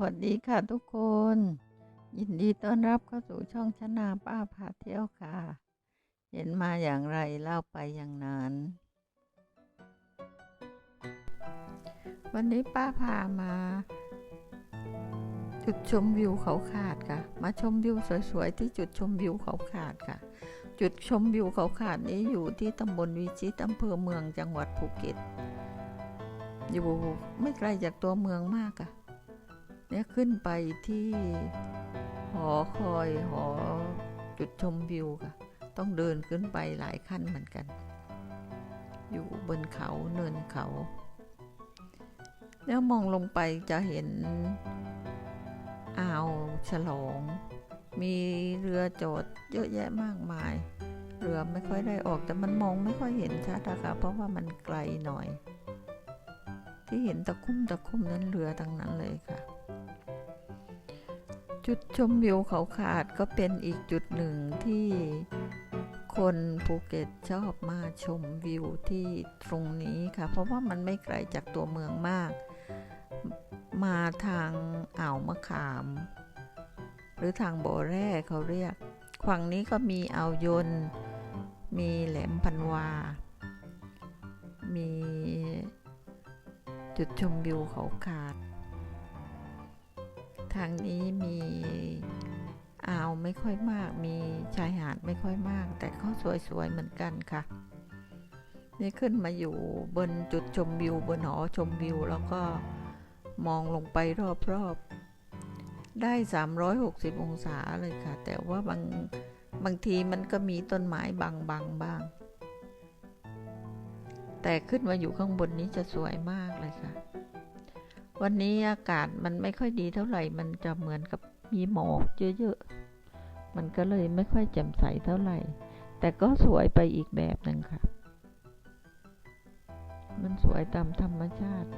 วัสดีค่ะทุกคน ยินดีต้อนรับเข้าสู่ช่องชนาป้าพาเที่ยวค่ะ เห็นมาอย่างไรเล่าไปอย่างนั้น วันนี้ป้าพามา จุดชมวิวเขาขาดค่ะ มาชมวิวสวยๆที่จุดชมวิวเขาขาดค่ะ จุดชมวิวเขาขาดนี้อยู่ที่ตำบลวิชิตอำเภอเมืองจังหวัดภูเก็ต อยู่ไม่ไกลจากตัวเมืองมากค่ะ เนี่ยขึ้นไปที่หอคอยหอจุดชมวิวค่ะ ต้องเดินขึ้นไปหลายขั้นเหมือนกัน อยู่บนเขาเนินเขา แล้วมองลงไปจะเห็นอ่าวฉลอง มีเรือจอดเยอะแยะมากมาย เรือไม่ค่อยได้ออกแต่มันมองไม่ค่อยเห็นชัดอะค่ะเพราะว่ามันไกลหน่อย ที่เห็นตะคุ่มตะคุ่มนั้นเรือทั้งนั้นเลยค่ะ จุดชมวิวเขาขาดก็เป็นอีกจุดหนึ่งที่คนภูเก็ตชอบมาชมวิวที่ตรงนี้ค่ะ เพราะว่ามันไม่ไกลจากตัวเมืองมาก มาทางอ่าวมะขาม หรือทางบ่อแร่เขาเรียกฝั่งนี้ก็มีอ่าวยนมีแหลมพันวา มีจุดชมวิวเขาขาด ทางนี้มีอ่าวไม่ค่อยมาก มีชายหาดไม่ค่อยมาก แต่ก็สวยๆเหมือนกันค่ะ นี่ขึ้นมาอยู่บนจุดชมวิว บนหอชมวิว แล้วก็มองลงไปรอบๆ ได้ 360 องศาเลยค่ะ แต่ว่าบางบางทีมันก็มีต้นไม้บางๆบบ้าง แต่ขึ้นมาอยู่ข้างบนนี้จะสวยมากเลยค่ะ วันนี้อากาศมันไม่ค่อยดีเท่าไหร่ มันจะเหมือนกับมีหมอกเยอะๆ มันก็เลยไม่ค่อยแจ่มใสเท่าไหร่ แต่ก็สวยไปอีกแบบหนึ่งค่ะ มันสวยตามธรรมชาติ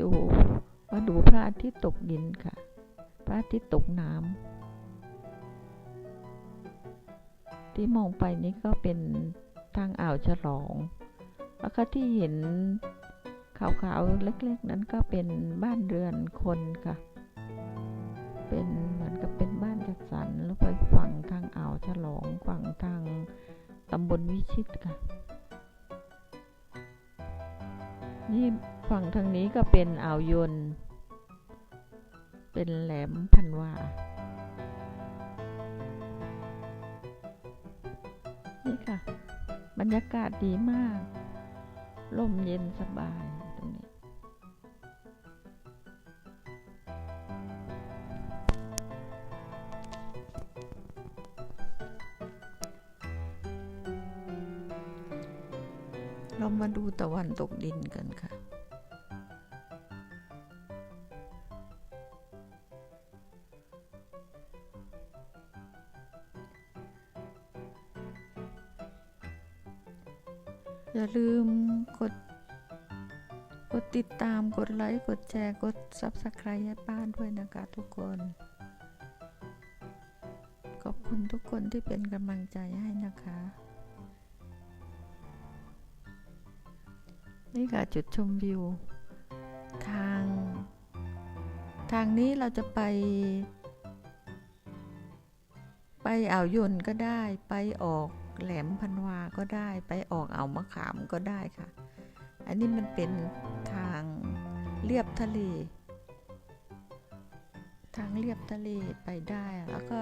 ดูมาดูพระอาทิตย์ตกดินค่ะ พระอาทิตย์ตกน้ำ ที่มองไปนี่ก็เป็นทางอ่าวฉลอง แล้วก็ที่เห็นขาวๆเล็กๆ นั้นก็เป็นบ้านเรือนคนค่ะ เป็นเหมือนกับเป็นบ้านจัดสรรแล้วไปฝั่งทางอ่าวฉลองฝั่งทางตำบลวิชิตค่ะ นี่ฝั่งทางนี้ก็เป็นอ่าวยน เป็นแหลมพันวา ค่ะ บรรยากาศดีมาก ลมเย็นสบายตรงนี้ เรามาดูตะวันตกดินกันค่ะ อย่าลืมกด กดติดตามกดไลค์กดแชร์กด Subscribe ให้ป้าด้วยนะคะทุกคน ขอบคุณทุกคนที่เป็นกำลังใจให้นะคะ นี่ค่ะจุดชมวิว ทาง ทางนี้เราจะไปไปอ่าวยนก็ได้ไปออก แหลมพันวาก็ได้ไปออกอ่าวมะขามก็ได้ค่ะ อันนี้มันเป็นทางเลียบทะเล ทางเลียบทะเลไปได้แล้วก็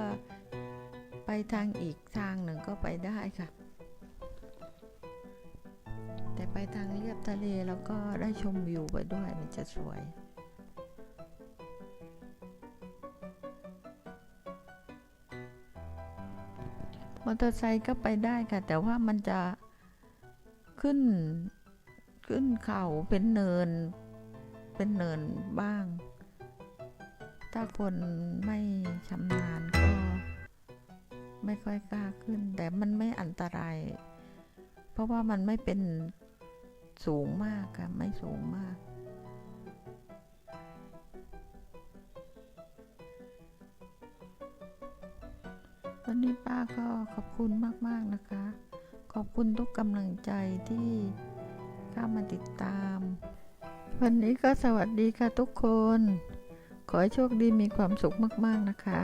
ไปทางอีกทางหนึ่งก็ไปได้ค่ะ แต่ไปทางเลียบทะเลแล้วก็ได้ชมวิวไปด้วยมันจะสวย อเตอร์ไซค์ก็ไปได้ค่ะ แต่ว่ามันจะขึ้นขึ้นเขาเป็นเนิน เป็นเนินบ้าง ถ้าคนไม่ชำนาญก็ไม่ค่อยกล้าขึ้น แต่มันไม่อันตราย เพราะว่ามันไม่เป็นสูงมากค่ะ ไม่สูงมากี่ป้าก็ขอบคุณมาก ๆ นะคะ ขอบคุณทุกกำลังใจที่เข้ามาติดตาม วันนี้ก็สวัสดีค่ะทุกคน ขอให้โชคดีมีความสุขมาก ๆ นะคะ